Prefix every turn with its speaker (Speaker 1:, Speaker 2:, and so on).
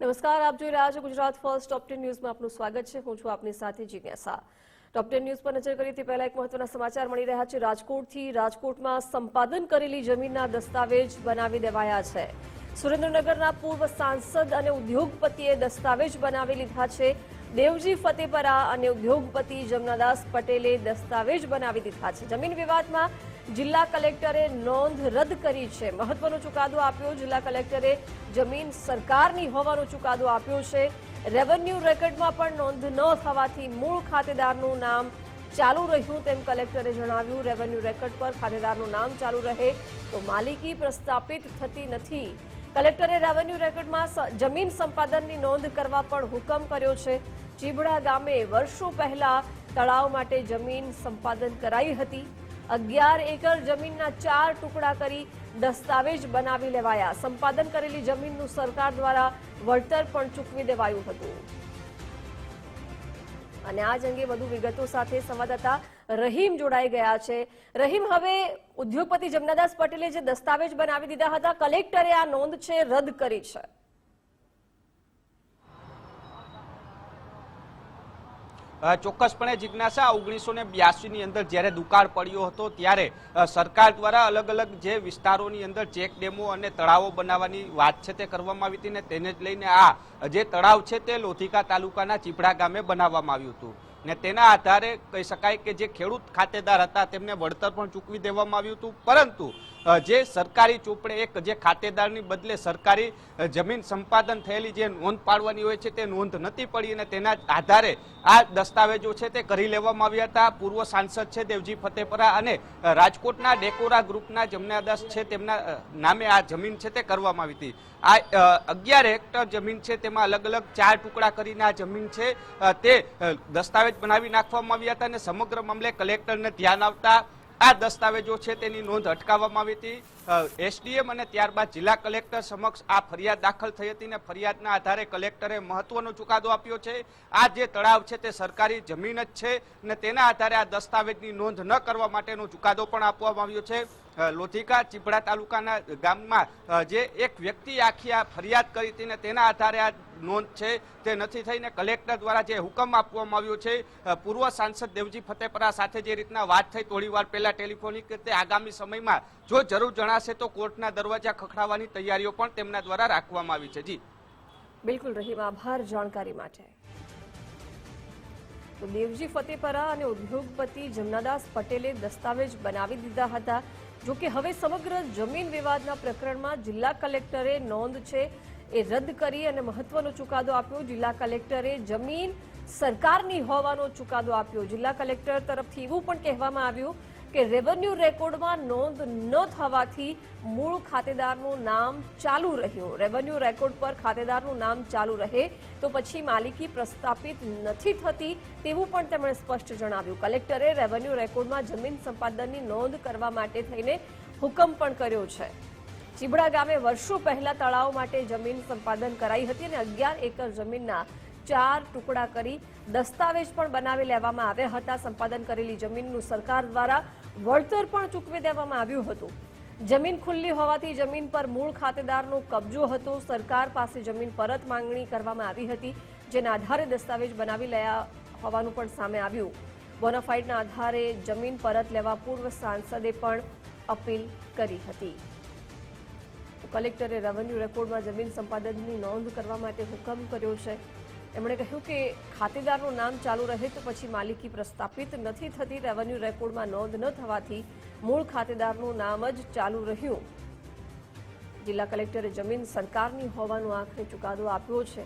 Speaker 1: નમસ્કાર, આપ જોઈ રહ્યા છો ગુજરાત ફર્સ્ટ. ટોપ ટેન ન્યૂઝમાં આપનું સ્વાગત છે. હું છું આપની સાથે જિજ્ઞાસા. ટોપ ટેન ન્યૂઝ પર નજર કરીએ તે પહેલા એક મહત્વના સમાચાર મળી રહ્યા છે. રાજકોટથી રાજકોટમાં સંપાદન કરેલી જમીનના દસ્તાવેજ બનાવી દેવાયા છે. સુરેન્દ્રનગરના પૂર્વ સાંસદ અને ઉદ્યોગપતિએ દસ્તાવેજ બનાવી લીધા છે. દેવજી ફતેપરા અને ઉદ્યોગપતિ જમનાદાસ પટેલે દસ્તાવેજ બનાવી દીધા છે. જમીન વિવાદમાં જિલ્લા કલેક્ટરે નોંધ રદ કરી છે. મહત્વનો ચુકાદો આપ્યો. જિલ્લા કલેક્ટરે જમીન સરકારની હોવાનો ચુકાદો આપ્યો છે. રેવન્યુ રેકર્ડમાં પણ નોંધ ન થવાથી મૂળ ખાતેદારનું નામ ચાલુ રહ્યું તેમ કલેક્ટરે જણાવ્યું. રેવન્યુ રેકર્ડ પર ખાતેદારનું નામ ચાલુ રહે તો માલિકી પ્રસ્થાપિત થતી નથી. કલેક્ટરે રેવન્યુ રેકર્ડમાં જમીન સંપાદનની નોંધ કરવા પણ હુકમ કર્યો છે. ચીબડા ગામે વર્ષો પહેલા તળાવ માટે જમીન સંપાદન કરાઈ હતી. અગિયાર એકર જમીનના ચાર ટુકડા કરી દસ્તાવેજ બનાવી લેવાયા. સંપાદન કરેલી જમીનનું સરકાર દ્વારા વળતર પણ ચૂકવી દેવાયું હતું. અને આ જ અંગે વધુ વિગતો સાથે સંવાદદાતા રહીમ જોડાઈ ગયા છે. રહીમ, હવે ઉદ્યોગપતિ જમનાદાસ પટેલે જે દસ્તાવેજ બનાવી દીધા હતા, કલેક્ટરે આ નોંધ છે, રદ કરી છે.
Speaker 2: ચોક્કસપણે જિજ્ઞાસા ઓગણીસો ને બ્યાસી ની અંદર જ્યારે દુકાળ પડ્યો હતો ત્યારે સરકાર દ્વારા અલગ અલગ જે વિસ્તારોની અંદર ચેક ડેમો અને તળાવો બનાવવાની વાત છે તે કરવામાં આવી હતી ને તેને જ લઈને આ જે તળાવ છે તે લોધિકા તાલુકાના ચીપડા ગામે બનાવવામાં આવ્યું હતું. ને તેના આધારે કહી શકાય કે જે ખેડૂત ખાતેદાર હતા તેમને વળતર પણ ચૂકવી દેવામાં આવ્યું હતું. પરંતુ જે સરકારી ચોપડે એક જે ખાતેદારની બદલે સરકારી જમીન સંપાદન થયેલી જે નોંધ પાડવાની હોય છે તે નોંધ નથી પડી અને તેના આધારે આ દસ્તાવેજો છે તે કરી લેવામાં આવ્યા હતા. પૂર્વ સાંસદ છે દેવજી ફતેપરા અને રાજકોટના ડેકોરા ગ્રુપના જમનાદાસ છે તેમના નામે આ જમીન છે તે કરવામાં આવી હતી. આ અગિયાર હેક્ટર જમીન છે તેમાં અલગ અલગ ચાર ટુકડા કરીને આ જમીન છે તે દસ્તાવેજ બનાવી નાખવામાં આવ્યા હતા અને સમગ્ર મામલે કલેક્ટરને ધ્યાન આવતા આ દસ્તાવેજો છે તેની નોંધ અટકાવવામાં આવી હતી. એસડીએમ અને ત્યારબાદ જિલ્લા કલેક્ટર સમક્ષ આ ફરિયાદ દાખલ થઈ હતી ને ફરિયાદના આધારે કલેક્ટરે મહત્વનો ચુકાદો આપ્યો છે. આ જે તળાવ છે તે સરકારી જમીન જ છે ને તેના આધારે આ દસ્તાવેજની નોંધ ન કરવા માટેનો ચુકાદો પણ આપવામાં આવ્યો છે. લોધિકા ચીપડા તાલુકાના ગામમાં જે એક વ્યક્તિ આખી આ ફરિયાદ કરી હતી ને તેના આધારે આ નોંધ છે તે નથી થઈને કલેક્ટર દ્વારા જે હુકમ આપવામાં આવ્યો છે પૂર્વ સાંસદ દેવજી ફતેપરા સાથે જે રીતના વાત થઈ થોડી વાર પહેલા ટેલિફોનિક રીતે આગામી સમયમાં જો જરૂર જણાશે તો કોર્ટના દરવાજા ખખડાવવાની તૈયારીઓ પણ તેમના દ્વારા રાખવામાં આવી છે. જી.
Speaker 1: બિલકુલ રહીમ, આભાર જાણકારી માટે. દેવજી ફતેપરા અને ઉદ્યોગપતિ જમનાદાસ પટેલે દસ્તાવેજ બનાવી દીધા હતા. જો કે હવે સમગ્ર જમીન વિવાદના પ્રકરણમાં જિલ્લા કલેક્ટરે નોંધ છે એ રદ કરી અને મહત્વનો ચુકાદો આપ્યો. જિલ્લા કલેક્ટરે જમીન સરકારની હોવાનો ચુકાદો આપ્યો. જિલ્લા કલેક્ટર તરફથી એવું પણ કહેવામાં આવ્યું કે રેવન્યુ રેકોર્ડમાં નોંધ ન થવાથી મૂળ ખાતેદારનું નામ ચાલુ રહ્યું. રેવન્યુ રેકોર્ડ પર ખાતેદારનું નામ ચાલુ રહે તો પછી માલિકી પ્રસ્થાપિત નથી થતી તેવું પણ તેમણે સ્પષ્ટ જણાવ્યું. કલેક્ટરે રેવન્યુ રેકોર્ડમાં જમીન સંપાદનની નોંધ કરવા માટે થઈને હુકમ પણ કર્યો છે. ચીબડા ગામે વર્ષો પહેલા તળાવ માટે જમીન સંપાદન કરાઈ હતી અને અગિયાર એકર જમીનના ચાર ટુકડા કરી દસ્તાવેજ પણ બનાવી લેવામાં આવ્યા હતા સંપાદન કરેલી જમીનનું સરકાર દ્વારા વળતર પણ ચૂકવી દેવામાં આવ્યું હતું. જમીન ખુલ્લી હોવાથી જમીન પર મૂળ ખાતેદારનો કબજો હતો. સરકાર પાસે જમીન પરત માંગણી કરવામાં આવી હતી, જેના આધારે દસ્તાવેજ બનાવી લયા હોવાનું પણ સામે આવ્યું. બોનાફાઇડના આધારે જમીન પરત લેવા પૂર્વ સાંસદે પણ અપીલ કરી હતી. કલેક્ટરે રેવન્યુ રેકોર્ડમાં જમીન સંપાદનની નોંધ કરવા માટે હુકમ કર્યો છે. એમણે કહ્યું કે ખાતેદારનું નામ ચાલુ રહે તો પછી માલિકી પ્રસ્થાપિત નથી થતી, રેવન્યુ રેકોર્ડમાં નોંધ ન થવાથી મૂળ ખાતેદારનું નામ જ ચાલુ રહ્યું. જિલ્લા કલેક્ટરે જમીન સરકારની હોવાનો આખરે ચુકાદો આપ્યો છે.